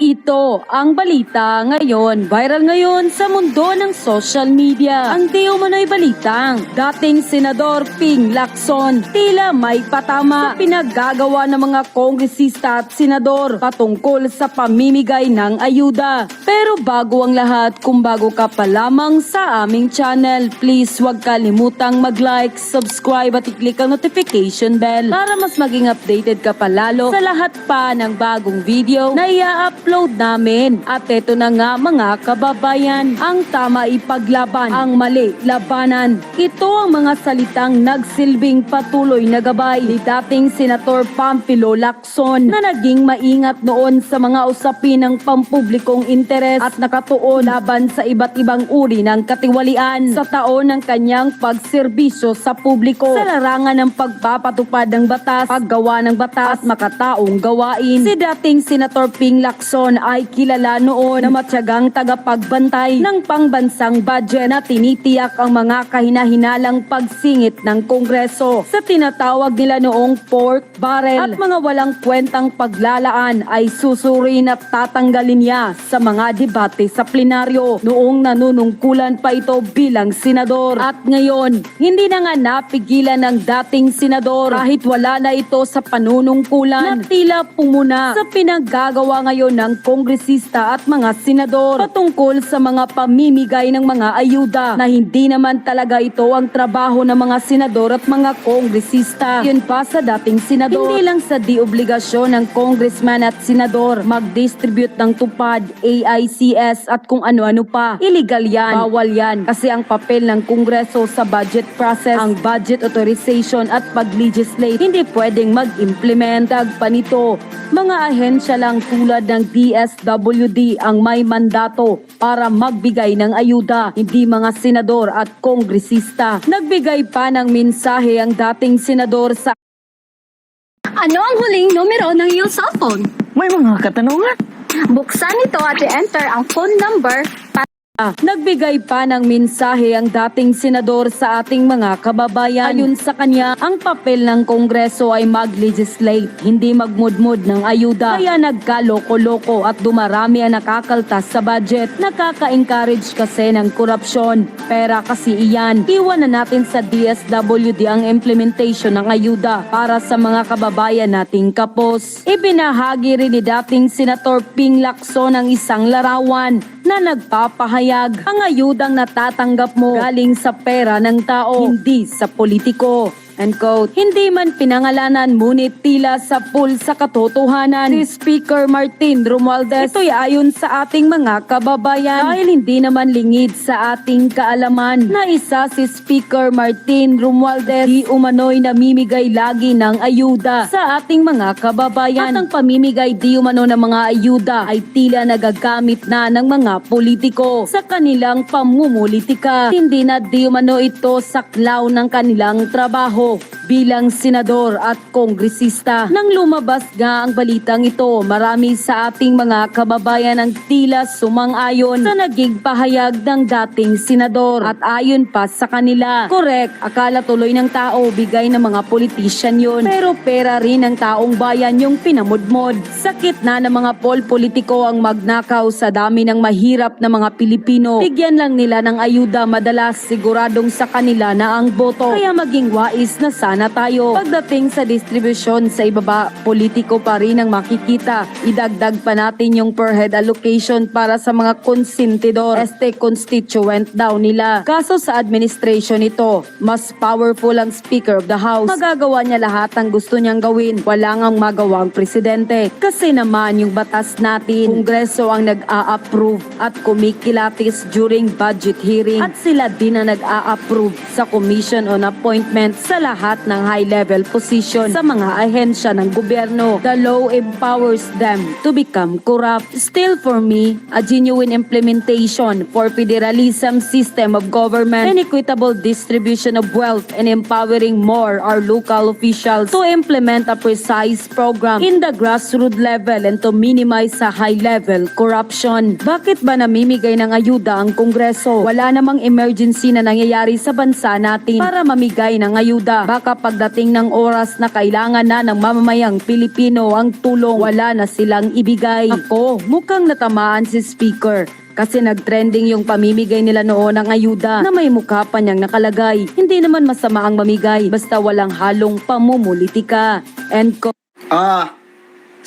Ito ang balita ngayon. Viral ngayon sa mundo ng social media. Ang di umano'y balitang dating Senador Ping Lacson tila may patama sa pinaggagawa ng mga kongresista at senador patungkol sa pamimigay ng ayuda. Pero bago ang lahat, kung bago ka pa lamang sa aming channel, please huwag kalimutang mag-like, subscribe at i-click ang notification bell para mas maging updated ka pa lalo sa lahat pa ng bagong video na i-upload namin. At eto na nga mga kababayan, ang tama ipaglaban, ang mali labanan. Ito ang mga salitang nagsilbing patuloy na gabay ni dating Senator Pampilo Lacson na naging maingat noon sa mga usapin ng pampublikong interes at nakatuon laban sa iba't ibang uri ng katiwalian sa taon ng kanyang pagserbisyo sa publiko sa larangan ng pagpapatupad ng batas, paggawa ng batas at makataong gawain. Si dating Senator Ping Lacson ay kilala noon na matyagang tagapagbantay ng pangbansang budget na tinitiyak ang mga kahinahinalang pagsingit ng Kongreso sa tinatawag nila noong pork barrel. At mga walang kwentang paglalaan ay susurin at tatanggalin niya sa mga debate sa plenaryo. Noong nanunungkulan pa ito bilang senador. At ngayon, hindi na nga napigilan ng dating senador. Kahit wala na ito sa panunungkulan na tila pumuna sa pinaggagawa ngayon ng kongresista at mga senador patungkol sa mga pamimigay ng mga ayuda na hindi naman talaga ito ang trabaho ng mga senador at mga kongresista. Yun pa sa dating senador. Hindi lang sa di obligasyon ng congressman at senador mag-distribute ng tupad, AICS at kung ano-ano pa. Illegal yan. Bawal yan. Kasi ang papel ng kongreso sa budget process, ang budget authorization at pag-legislate, hindi pwedeng mag-implement. Dagpa nito, mga ahensya lang tulad ng DSWD ang may mandato para magbigay ng ayuda, hindi mga senador at kongresista. Nagbigay pa ng mensahe ang dating senador sa Ano ang huling numero ng iyong cellphone? May mga katanungan. Buksan ito at i-enter ang phone number para Nagbigay pa ng mensahe ang dating senador sa ating mga kababayan. Ayon sa kanya, ang papel ng Kongreso ay mag-legislate, hindi magmudmud ng ayuda. Kaya nagkaloko-loko at dumarami ang nakakaltas sa budget. Nakaka-encourage kasi ng korupsyon. Pera kasi iyan. Iwan na natin sa DSWD ang implementation ng ayuda para sa mga kababayan nating kapos. Ibinahagi rin ni dating Senator Ping Lacson ang isang larawan na nagpapahayag ang ayudang natatanggap mo galing sa pera ng tao, hindi sa politiko. End quote. Hindi man pinangalanan ngunit tila sa pool sa katotohanan si Speaker Martin Romualdez. Ito'y ayon sa ating mga kababayan dahil hindi naman lingid sa ating kaalaman na isa si Speaker Martin Romualdez di umano'y namimigay lagi ng ayuda sa ating mga kababayan. At ang pamimigay di umano ng mga ayuda ay tila nagagamit na ng mga politiko sa kanilang pamumulitika. Hindi na di umano ito saklaw ng kanilang trabaho bilang senador at kongresista. Nang lumabas nga ang balitang ito, marami sa ating mga kababayan ang tila sumang-ayon sa naging pahayag ng dating senador. At ayon pa sa kanila, correct, akala tuloy ng tao bigay ng mga politician yun. Pero pera rin ng taong bayan yung pinamudmod. Sakit na ng mga pol politiko ang magnakaw sa dami ng mahirap na mga Pilipino. Bigyan lang nila ng ayuda madalas siguradong sa kanila na ang boto. Kaya maging wais na sana tayo. Pagdating sa distribusyon sa ibaba, politiko pa rin ang makikita. Idagdag pa natin yung per head allocation para sa mga konsentidor. Este constituent daw nila. Kaso sa administration ito, mas powerful ang Speaker of the House. Magagawa niya lahat ang gusto niyang gawin. Wala ngang magawa ang presidente. Kasi naman yung batas natin, kongreso ang nag-a-approve at kumikilatis during budget hearing. At sila din ang nag-a-approve sa Commission on Appointment sa lahat ng high-level position sa mga ahensya ng gobyerno. The law empowers them to become corrupt. Still for me, a genuine implementation for federalism system of government and equitable distribution of wealth and empowering more our local officials to implement a precise program in the grassroots level and to minimize sa high-level corruption. Bakit ba namimigay ng ayuda ang Kongreso? Wala namang emergency na nangyayari sa bansa natin para mamigay ng ayuda ayuda. Baka pagdating ng oras na kailangan na ng mamamayang Pilipino ang tulong, wala na silang ibigay. Ako, mukhang natamaan si speaker. Kasi nagtrending yung pamimigay nila noon ng ayuda na may mukha pa niyang nakalagay. Hindi naman masama ang mamigay basta walang halong pamumulitika. And ko- Ah,